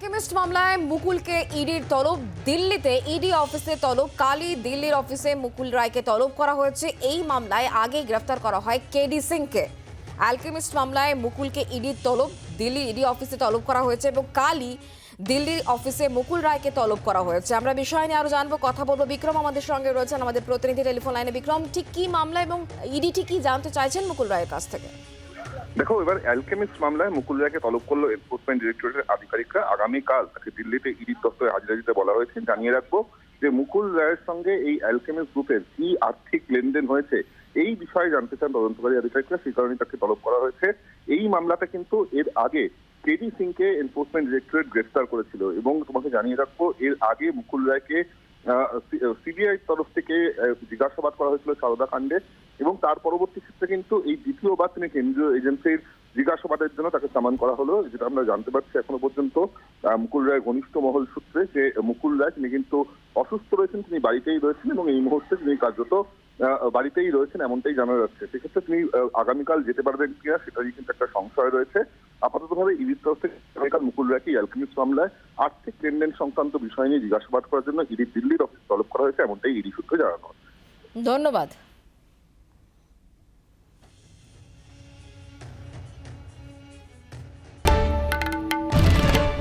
Alchemist মামলায় মুকুলকে ইডির তলব, দিল্লিতে ইডি অফিসে তলব, কালি দিল্লির অফিসে মুকুল রায়কে তলব করা হয়েছে। এই মামলায় আগে গ্রেফতার করা হয় কেডি সিংকে। অ্যালকেমিস্ট মামলায় মুকুলকে ইডির তলব, দিল্লি ইডি অফিসে তলব করা হয়েছে এবং কালই দিল্লির অফিসে মুকুল রায়কে তলব করা হয়েছে। আমরা বিষয় নিয়ে আরও জানব, কথা বলব। বিক্রম আমাদের সঙ্গে রয়েছেন আমাদের প্রতিনিধি টেলিফোন লাইনে। বিক্রম, ঠিক কী মামলা এবং ইডি ঠিক কী জানতে চাইছেন মুকুল রায়ের কাছ থেকে? দেখো, এবার অ্যালকেমিস্ট মামলায় মুকুল রায়কে তলব করল এনফোর্সমেন্ট ডিরেক্টরেটের আধিকারিকরা। আগামীকাল তাকে দিল্লিতে ইডির দপ্তরে হাজিরা দিতে বলা হয়েছে। জানিয়ে রাখব যে মুকুল রায়ের সঙ্গে এই অ্যালকেমিস্ট গ্রুপের কি আর্থিক লেনদেন হয়েছে এই বিষয়ে জানতে চান তদন্তকারী আধিকারিকরা। সেই কারণে তাকে তলব করা হয়েছে। এই মামলাতে কিন্তু এর আগে কেডি সিংকে এনফোর্সমেন্ট ডিরেক্টরেট গ্রেফতার করেছিল এবং তোমাকে জানিয়ে রাখব, এর আগে মুকুল রায়কে সিবিআই তরফ থেকে জিজ্ঞাসাবাদ করা হয়েছিল সারদা কাণ্ডে। এবং তার পরবর্তী ক্ষেত্রে কিন্তু এই দ্বিতীয়বার তিনি কেন্দ্রীয় এজেন্সির জিজ্ঞাসাবাদের জন্য তাকে সামান করা হলো, যেটা আমরা জানতে পারছি এখনও পর্যন্ত। মুকুল রায় ঘনিষ্ঠ মহল সূত্রে যে মুকুল রায়, তিনি কিন্তু অসুস্থ রয়েছেন, তিনি বাড়িতেই রয়েছেন এবং এই মুহূর্তে তিনি কার্যত বাড়িতেই রয়েছেন এমনটাই জানা যাচ্ছে। সেক্ষেত্রে তিনি আগামীকাল যেতে পারবেন কিনা সেটারই কিন্তু একটা সংশয় রয়েছে। আপাতত ভাবে ইডির তরফ থেকে আগামীকাল মুকুল রায়কে অ্যালকেমিস্ট মামলায় আর্থিক লেনদেন সংক্রান্ত বিষয় নিয়ে জিজ্ঞাসাবাদ করার জন্য ইডি দিল্লির অফিস তলব করা হয়েছে, এমনটাই ইডি সূত্রে জানানো। ধন্যবাদ।